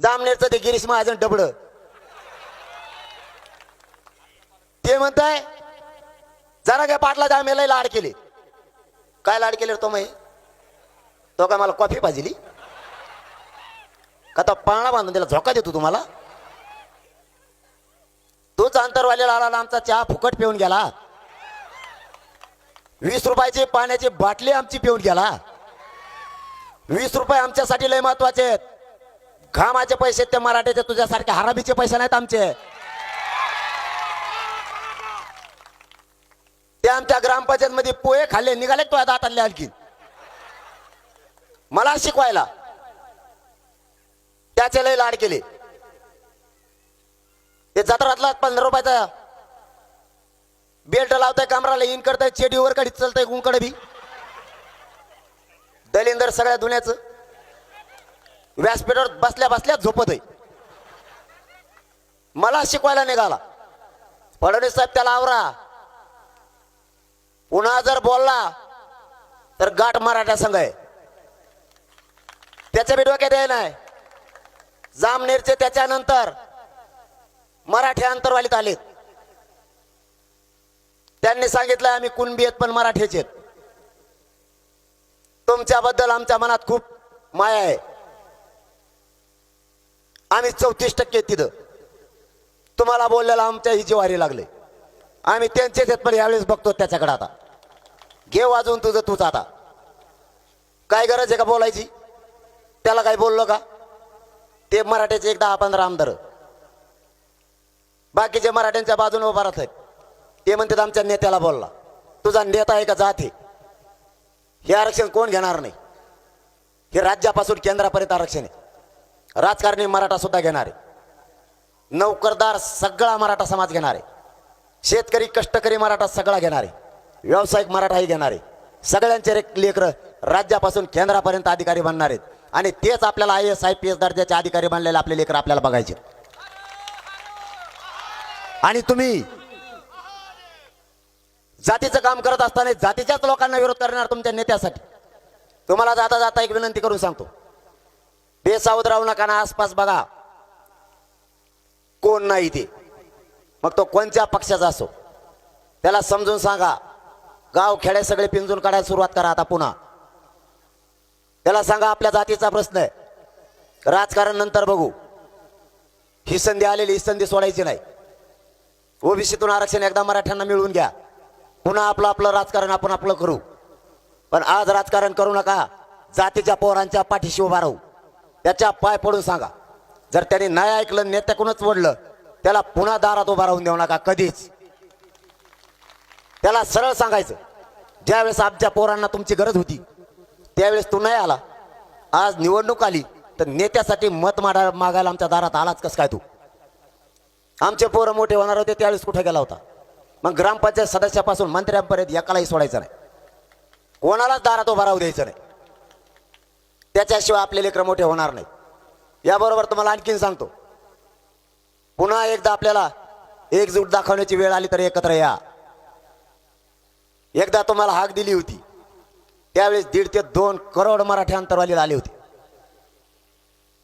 जामनेरचं ते गिरीश महाजन डबड ते म्हणताय जरा काय पाटला जामेला लाड केले. काय लाड केले तो मी तो काय मला कॉफी पाहिली का तो पाळणा बांधून त्याला झोका देतो तुम्हाला? तोच अंतरवाल्याला आला आमचा चहा फुकट पिऊन गेला. वीस रुपयाची पाण्याची बाटली आमची पिऊन गेला. वीस रुपये आमच्यासाठी लय महत्त्वाचे आहेत. घामाचे पैसे ते मराठ्याचे तुझ्यासारखे हराबीचे पैसे नाहीत आमचे. ते आमच्या ग्रामपंचायत मध्ये पोहे खाल्ले निघाले तो आता आणले आणखी? मला शिकवायला. त्याचे लय लाड केले. ते जत्रातला पंधरा रुपयाचा बेल्ट लावताय कमराला इन करताय चेडीवर कडीत चालतंय गुंकडे बी. दलिंदर सगळ्या धुण्याचं व्यासपीठावर बसल्या बसल्या झोपत आहे मला शिकवायला निघाला. फडणवीस साहेब त्याला आवरा. पुन्हा जर बोलला तर गाठ मराठा संघ आहे. त्याच्या बी डोक्यात आहे नाही. जामनेरचे त्याच्यानंतर मराठी अंतरवालीत आलेत. त्यांनी सांगितलं आम्ही कुणबी आहेत पण मराठीचे आहेत. तुमच्याबद्दल आमच्या मनात खूप माया आहे. आम्ही चौतीस टक्के तिथं. तुम्हाला बोललेलं आमच्या ही जिवारी लागले. आम्ही त्यांचेच आहेत पण यावेळेस बघतो त्याच्याकडे आता. घे वाजवून तुझं तूच आता. काय गरज आहे का बोलायची? त्याला काय बोललो का? ते मराठ्याचे एक दहा पंधरा आमदार. बाकीचे मराठ्यांच्या बाजूने उभा राहत आहेत. ते म्हणतात आमच्या नेत्याला बोलला. तुझा नेता आहे का जात हे आरक्षण कोण घेणार नाही? हे राज्यापासून केंद्रापर्यंत आरक्षण आहे. राजकारणी मराठा सुद्धा घेणार आहे. नोकरदार सगळा मराठा समाज घेणार आहे. शेतकरी कष्टकरी मराठा सगळा घेणार आहे. व्यावसायिक मराठाही घेणार आहे. सगळ्यांचे लेकरं राज्यापासून केंद्रापर्यंत अधिकारी बनणार आहेत. आणि तेच आपल्याला I S I P S दर्जाचे अधिकारी बनलेले आपले लेकर आपल्याला बघायचे आणि तुम्ही जातीचं काम करत असताना जातीच्याच लोकांना विरोध करणार तुमच्या नेत्यासाठी. तुम्हाला जाता जाता एक विनंती करून सांगतो. बेसावध राहू नका ना आसपास बघा. कोण नाही ते. मग तो कोणत्या पक्षाचा असो? त्याला समजून सांगा. गाव खेडे सगळे पिंजून काढायला सुरुवात करा आता पुन्हा. त्याला सांगा आपल्या जातीचा प्रश्न आहे. राजकारण नंतर बघू. ही संधी आलेली ही संधी सोडायची नाही. ओबीसीतून आरक्षण एकदा मराठ्यांना मिळवून घ्या. पुन्हा आपलं आपलं राजकारण आपण आपलं करू. पण आज राजकारण करू नका. जातीच्या पोरांच्या पाठीशी उभा राहू. त्याच्या पाय पडून सांगा. जर त्याने नाही ऐकलं नेत्याकडूनच वडलं त्याला पुन्हा दारात उभा राहून देऊ नका कधीच. त्याला सरळ सांगायचं ज्यावेळेस आमच्या पोरांना तुमची गरज होती त्यावेळेस तू नाही आला. आज निवडणूक आली तर नेत्यासाठी मत माडा मागायला आमच्या दारात आलाच कस काय तू? आमचे पोरं मोठे होणार होते त्यावेळेस कुठे गेला होता? मग ग्रामपंचायत सदस्यापासून मंत्र्यांपर्यंत एकालाही सोडायचं नाही. कोणालाच दारात उभा राहू द्यायचं नाही. त्याच्याशिवाय आपले लेकर मोठे होणार नाही याबरोबर तुम्हाला आणखीन सांगतो. पुन्हा एकदा आपल्याला एकजूट दाखवण्याची वेळ आली तर एकत्र या. एकदा तुम्हाला हाक दिली होती. त्यावेळेस दीड ते दोन करोड मराठी अंतरवालीला आले होते.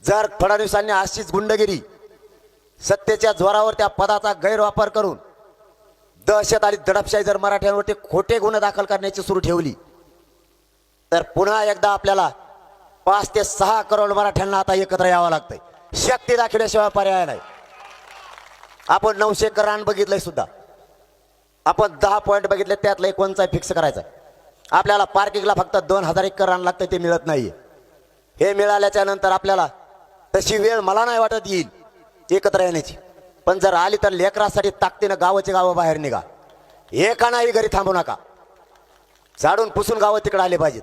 जर फडणवीसांनी अशीच गुंडगिरी सत्तेच्या जोरावर त्या पदाचा गैरवापर करून दहशत आणि दडपशाही जर मराठ्यांवरती खोटे गुन्हे दाखल करण्याची सुरू ठेवली तर पुन्हा एकदा आपल्याला पाच ते सहा करोड मराठ्यांना आता एकत्र यावं लागतंय. शक्ती दाखवल्याशिवाय पर्याय नाही. आपण नऊशे एकर रान बघितलंय सुद्धा. आपण दहा पॉईंट बघितले त्यातलं एक वनचा फिक्स करायचा आपल्याला पार्किंगला फक्त दोन हजार एकर रान लागतं ते मिळत नाहीये. हे मिळाल्याच्या नंतर आपल्याला तशी वेळ मला नाही वाटत येईल एकत्र येण्याची. पण जर आली तर लेकरासाठी ताकदीनं गावाचे गावं बाहेर निघा. एकानाही घरी थांबू नका. झाडून पुसून गावं तिकडे आले पाहिजेत.